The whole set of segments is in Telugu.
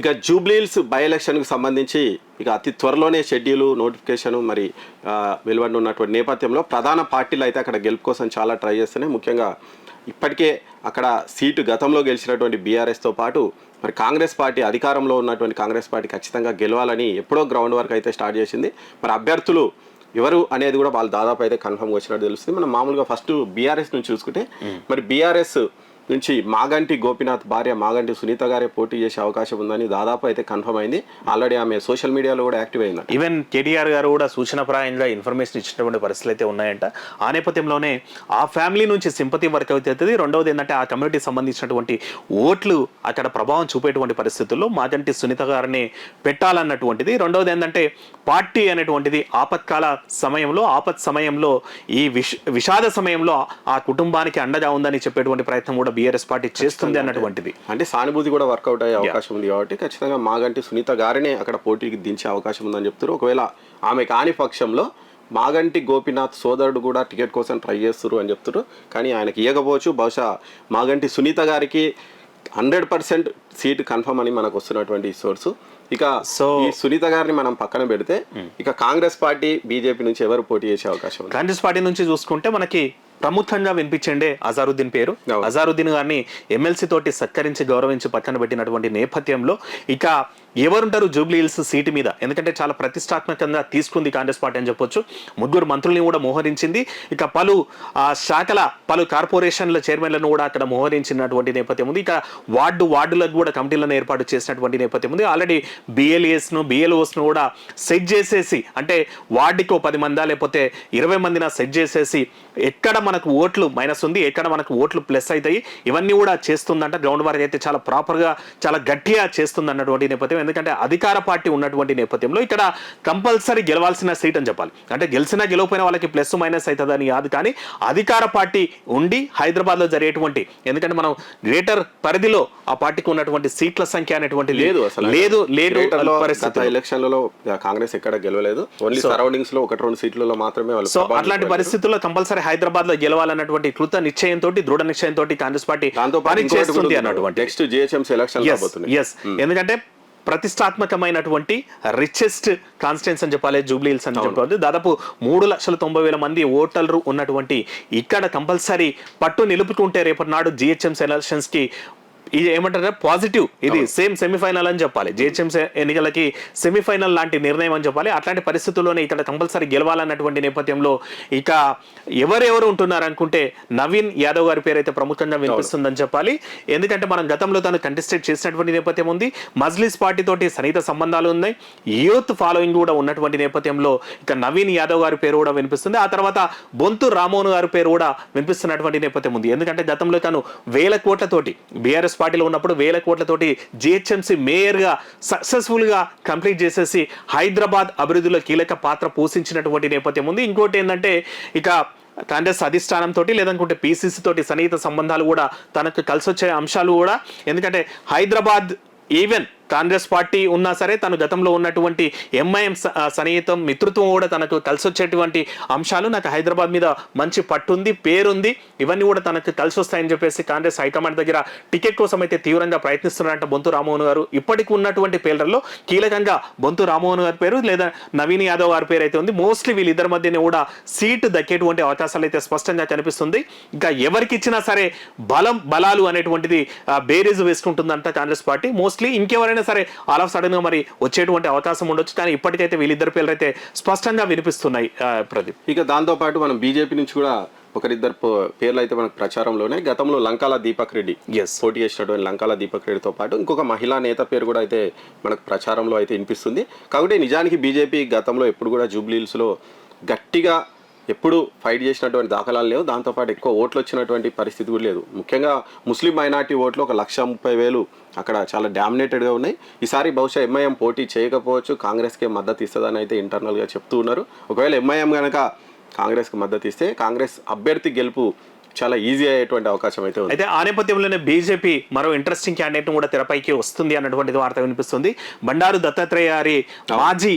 ఇక జూబ్లీహిల్స్ బై ఎలక్షన్కి సంబంధించి ఇక అతి త్వరలోనే షెడ్యూల్ నోటిఫికేషన్ మరి వెలువడి ఉన్నటువంటి నేపథ్యంలో ప్రధాన పార్టీలు అయితే అక్కడ గెలుపు కోసం చాలా ట్రై చేస్తున్నాయి. ముఖ్యంగా ఇప్పటికే అక్కడ సీటు గతంలో గెలిచినటువంటి బీఆర్ఎస్తో పాటు మరి కాంగ్రెస్ పార్టీ అధికారంలో ఉన్నటువంటి కాంగ్రెస్ పార్టీ ఖచ్చితంగా గెలవాలని ఎప్పుడో గ్రౌండ్ వర్క్ అయితే స్టార్ట్ చేసింది. మరి అభ్యర్థులు ఎవరు అనేది కూడా వాళ్ళు దాదాపు అయితే కన్ఫర్మ్ వచ్చినట్టు తెలుస్తుంది. మనం మామూలుగా ఫస్ట్ బీఆర్ఎస్ నుంచి చూసుకుంటే మరి బీఆర్ఎస్ నుంచి మాగంటి గోపినాథ్ భార్య మాగంటి సునీత గారే పోటీ చేసే అవకాశం ఉందని దాదాపు అయితే కన్ఫర్మ్ అయింది. ఆల్రెడీ ఆమె సోషల్ మీడియాలో కూడా యాక్టివ్ అయింది ఈవెన్ కేటీఆర్ గారు కూడా సూచనప్రాయంగా ఇన్ఫర్మేషన్ ఇచ్చినటువంటి పరిస్థితులు అయితే ఉన్నాయంట. ఆ నేపథ్యంలోనే ఆ ఫ్యామిలీ నుంచి సింపతి వర్క్ అవుతుంది. రెండవది ఏంటంటే ఆ కమ్యూనిటీ సంబంధించినటువంటి ఓట్లు అక్కడ ప్రభావం చూపేటువంటి పరిస్థితుల్లో మాగంటి సునీత గారిని పెట్టాలన్నటువంటిది. రెండవది ఏంటంటే పార్టీ అనేటువంటిది ఆపత్కాల సమయంలో ఆపత్ సమయంలో ఈ విష విషాద సమయంలో ఆ కుటుంబానికి అండగా ఉందని చెప్పేటువంటి ప్రయత్నం కూడా బీఆర్ఎస్ పార్టీ చేస్తుంది అన్నటువంటిది. అంటే సానుభూతి కూడా వర్కౌట్ అయ్యే అవకాశం ఉంది కాబట్టి ఖచ్చితంగా మాగంటి సునీత గారినే అక్కడ పోటీకి దించే అవకాశం ఉందని చెప్తారు. ఒకవేళ ఆమె కాని పక్షంలో మాగంటి గోపినాథ్ సోదరుడు కూడా టికెట్ కోసం ట్రై చేస్తారు అని చెప్తారు కానీ ఆయనకి ఇవ్వకపోవచ్చు బహుశా మాగంటి సునీత గారికి హండ్రెడ్ పర్సెంట్ సీట్ కన్ఫర్మ్ అని మనకు వస్తున్నటువంటి సోర్స్. ఇక ఈ సునీత గారిని మనం పక్కన పెడితే ఇక కాంగ్రెస్ పార్టీ బీజేపీ నుంచి ఎవరు పోటీ చేసే అవకాశం కాంగ్రెస్ పార్టీ నుంచి చూసుకుంటే మనకి ప్రముఖంగా వినిపించండే అజారుద్దీన్ పేరు. అజారుద్దీన్ గారిని ఎమ్మెల్సీ తోటి సత్కరించి గౌరవించి పక్కన పెట్టినటువంటి నేపథ్యంలో ఇక ఎవరుంటారు జూబ్లీ హిల్స్ సీటు మీద? ఎందుకంటే చాలా ప్రతిష్టాత్మకంగా తీసుకుంది కాంగ్రెస్ పార్టీ అని చెప్పొచ్చు. ముగ్గురు మంత్రుల్ని కూడా మోహరించింది. ఇక పలు ఆ, శాఖల పలు కార్పొరేషన్ల చైర్మన్లను కూడా అక్కడ మోహరించినటువంటి నేపథ్యం ఉంది. ఇక వార్డు వార్డులకు కూడా కమిటీలను ఏర్పాటు చేసినటువంటి నేపథ్యం ఉంది. ఆల్రెడీ బిఎల్ఏస్ను బిఎల్ఓస్ను కూడా సెట్ చేసేసి అంటే వార్డుకి పది మందా లేకపోతే ఇరవై మందిన సెట్ చేసేసి ఎక్కడ మనకు ఓట్లు మైనస్ ఉంది ఎక్కడ మనకు ఓట్లు ప్లస్ అవుతాయి. ఇవన్నీ కూడా చేస్తుందంట. గ్రౌండ్ వర్క్ అయితే చాలా ప్రాపర్గా చాలా గట్టిగా చేస్తుంది అన్నటువంటి నేపథ్యం. ఎందుకంటే అధికార పార్టీ ఉన్నటువంటి నేపథ్యంలో ఇక్కడ కంపల్సరీ గెలవాల్సిన సీట్ అని చెప్పాలి. అంటే గెలిచినా గెలవపోయిన వాళ్ళకి ప్లస్ మైనస్ అవుతుందని కాదు కానీ అధికార పార్టీ ఉండి హైదరాబాద్లో జరిగేటువంటి ఎందుకంటే మనం గ్రేటర్ పరిధిలో ఆ పార్టీకి ఉన్నటువంటి సీట్ల సంఖ్య అనేటువంటి లేదు అసలు. లేదు లేదు ఎలక్షన్లలో కాంగ్రెస్ ఎక్కడ గెలవలేదు. ఓన్లీ సరౌండింగ్స్లో ఒకటి రెండు సీట్లలో మాత్రమే సో అట్లాంటి. పరిస్థితుల్లో కంపల్సరీ హైదరాబాద్లో గెలవాలన్నటువంటి కృత నిశ్చయంతో దృఢ నిశ్చయంతో కాంగ్రెస్ పార్టీ దాంతో పని చేస్తుంది అన్నటువంటి నెక్స్ట్ జిహెచ్ఎంసీ ఎలక్షన్ yes. ఎందుకంటే ప్రతిష్టాత్మకమైనటువంటి రిచెస్ట్ కాన్స్టిట్యూన్స్ అని చెప్పాలి జూబ్లీ హిల్స్ అని చెప్పాలి. దాదాపు మూడు లక్షల తొంభై వేల మంది ఓటర్లు ఉన్నటువంటి ఇక్కడ కంపల్సరీ పట్టు నిలుపుకుంటే రేపటి నాడు జిహెచ్ఎంసీ ఎలక్షన్స్కి ఇది ఏమంటారు? పాజిటివ్. ఇది సేమ్ సెమీఫైనల్ అని చెప్పాలి. జిహెచ్ఎం ఎన్నికలకి సెమీఫైనల్ లాంటి నిర్ణయం అని చెప్పాలి. అట్లాంటి పరిస్థితుల్లోనే ఇక్కడ కంపల్సరీ గెలవాలన్నటువంటి నేపథ్యంలో ఇక ఎవరెవరు ఉంటున్నారు అనుకుంటే నవీన్ యాదవ్ గారి పేరు అయితే ప్రముఖంగా వినిపిస్తుందని చెప్పాలి. ఎందుకంటే మనం గతంలో తను కంటెస్టేట్ చేసినటువంటి నేపథ్యం ఉంది. మజ్లిస్ పార్టీ తోటి సన్నిహిత సంబంధాలు ఉన్నాయి. యూత్ ఫాలోయింగ్ కూడా ఉన్నటువంటి నేపథ్యంలో ఇక నవీన్ యాదవ్ గారి పేరు కూడా వినిపిస్తుంది. ఆ తర్వాత బొంతు రామోహన్ గారి పేరు కూడా వినిపిస్తున్నటువంటి నేపథ్యం ఉంది. ఎందుకంటే గతంలో తను వేల కోట్లతోటి బీఆర్ఎస్ పార్టీలో ఉన్నప్పుడు వేల కోట్లతోటి జిహెచ్ఎంసీ మేయర్గా సక్సెస్ఫుల్గా కంప్లీట్ చేసేసి హైదరాబాద్ అభివృద్ధిలో కీలక పాత్ర పోషించినటువంటి నేపథ్యం ఉంది. ఇంకోటి ఏంటంటే ఇక కాంగ్రెస్ అధిష్టానం తోటి లేదనుకుంటే పీసీసీ తోటి సన్నిహిత సంబంధాలు కూడా తనకు కలిసి వచ్చే అంశాలు కూడా. ఎందుకంటే హైదరాబాద్ ఈవెన్ కాంగ్రెస్ పార్టీ ఉన్నా సరే తను గతంలో ఉన్నటువంటి ఎంఐఎం సన్నిహితం మిత్రత్వం కూడా తనకు కలిసి వచ్చేటువంటి అంశాలు నాకు హైదరాబాద్ మీద మంచి పట్టుంది పేరుంది. ఇవన్నీ కూడా తనకు కలిసి వస్తాయని చెప్పేసి కాంగ్రెస్ హైకమాండ్ దగ్గర టికెట్ కోసం అయితే తీవ్రంగా ప్రయత్నిస్తున్నారంట బొంతు రామ్మోహన్ గారు. ఇప్పటికి ఉన్నటువంటి పేర్లలో కీలకంగా బొంతు రామ్మోహన్ గారి పేరు లేదా నవీన్ యాదవ్ గారి పేరు అయితే ఉంది. మోస్ట్లీ వీళ్ళిద్దరి మధ్యనే కూడా సీటు దక్కేటువంటి అవకాశాలు అయితే స్పష్టంగా కనిపిస్తుంది. ఇంకా ఎవరికి ఇచ్చినా సరే బలం బలాలు అనేటువంటిది బేరేజ్ వేసుకుంటుందంట కాంగ్రెస్ పార్టీ. మోస్ట్లీ ఇంకెవరైనా సరే ఆల్ ఆఫ్ సడన్గా మరి వచ్చేటువంటి అవకాశం ఉండొచ్చు. కానీ ఇప్పటికైతే వీళ్ళిద్దరి పేర్లు అయితే స్పష్టంగా వినిపిస్తున్నాయి ప్రదీప్. ఇక దాంతో పాటు మనం బీజేపీ నుంచి కూడా ఒకరిద్దరు పేర్లు అయితే మనకు ప్రచారంలోనే. గతంలో లంకాల దీపక్ రెడ్డి. పోటీ చేసినటువంటి లంకాల దీపక్ రెడ్డితో పాటు ఇంకొక మహిళా నేత పేరు కూడా అయితే మనకు ప్రచారంలో అయితే వినిపిస్తుంది. కాబట్టి నిజానికి బీజేపీ గతంలో ఎప్పుడు కూడా జూబ్లీహిల్స్లో గట్టిగా ఎప్పుడు ఫైట్ చేసినటువంటి దాఖలాలు లేవు. దాంతోపాటు ఎక్కువ ఓట్లు వచ్చినటువంటి పరిస్థితి కూడా లేదు. ముఖ్యంగా ముస్లిం మైనార్టీ ఓట్లు ఒక లక్ష ముప్పై వేలు అక్కడ చాలా డామినేటెడ్గా ఉన్నాయి. ఈసారి బహుశా ఎంఐఎం పోటీ చేయకపోవచ్చు. కాంగ్రెస్కే మద్దతు ఇస్తుందని అయితే ఇంటర్నల్గా చెప్తూ ఉన్నారు. ఒకవేళ ఎంఐఎం కనుక కాంగ్రెస్కి మద్దతు ఇస్తే కాంగ్రెస్ అభ్యర్థి గెలుపు చాలా ఈజీ అయ్యేటువంటి అవకాశం అయితే ఉంది. అయితే ఆ నేపథ్యంలోనే బీజేపీ మరో ఇంట్రెస్టింగ్ క్యాండిడేట్ కూడా తెరపైకి వస్తుంది అన్నటువంటిది వార్త వినిపిస్తుంది. బండారు దత్తాత్రేయ గారి మాజీ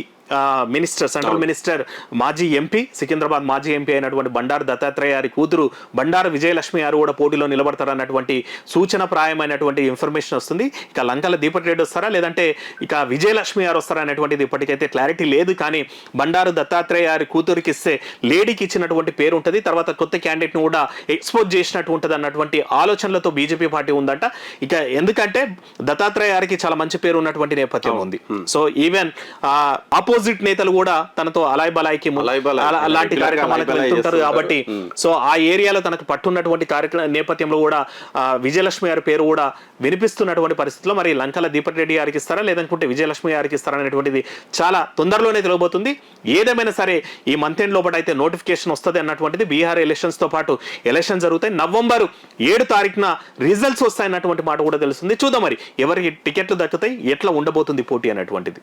మినిస్టర్ సెంట్రల్ మినిస్టర్ మాజీ ఎంపీ సికింద్రాబాద్ మాజీ ఎంపీ అయినటువంటి బండారు దత్తాత్రేయ గారి కూతురు బండారు విజయలక్ష్మి గారు కూడా పోటీలో నిలబడతారన్నటువంటి సూచన ప్రాయమైనటువంటి ఇన్ఫర్మేషన్ వస్తుంది. ఇక లంకల దీపక్ రెడ్డి వస్తారా? లేదంటే ఇక విజయలక్ష్మి గారు వస్తారా అనేటువంటిది ఇప్పటికైతే క్లారిటీ లేదు. కానీ బండారు దత్తాత్రేయ గారి కూతురికి ఇస్తే లేడీకి ఇచ్చినటువంటి పేరు ఉంటుంది. తర్వాత కొత్త క్యాండిడేట్ని కూడా ఎక్స్పోజ్ చేసినట్టు ఉంటుంది అన్నటువంటి ఆలోచనలతో బీజేపీ పార్టీ ఉందంట. ఇక ఎందుకంటే దత్తాత్రేయ గారికి చాలా మంచి పేరు ఉన్నటువంటి నేపథ్యం ఉంది. సో ఈవెన్ ఆపోజిట్ నేతలు కూడా తనతో అలాయ్ బలాయికి అలాంటి కార్యక్రమాలకు వెళ్తుంటారు. కాబట్టి. సో ఆ ఏరియాలో తనకు పట్టున్నటువంటి కార్యక్రమ నేపథ్యంలో కూడా విజయలక్ష్మి గారి పేరు కూడా వినిపిస్తున్నటువంటి పరిస్థితిలో మరి లంకల దీపక్ రెడ్డి గారికి ఇస్తారా? లేదనుకుంటే విజయలక్ష్మి గారికి ఇస్తారా అనేటువంటిది చాలా తొందరలోనే తెలియబోతుంది. ఏదేమైనా సరే ఈ మంత్ ఎండ్ లోపల అయితే నోటిఫికేషన్ వస్తుంది అన్నటువంటిది బీహార్ ఎలక్షన్స్తో పాటు ఎలక్షన్ జరుగుతాయి. నవంబర్ ఏడు తారీఖున రిజల్ట్స్ వస్తాయన్నటువంటి మాట కూడా తెలుస్తుంది. చూద్దాం మరి ఎవరికి టికెట్లు దక్కుతాయి ఎట్లా ఉండబోతుంది పోటీ అన్నటువంటిది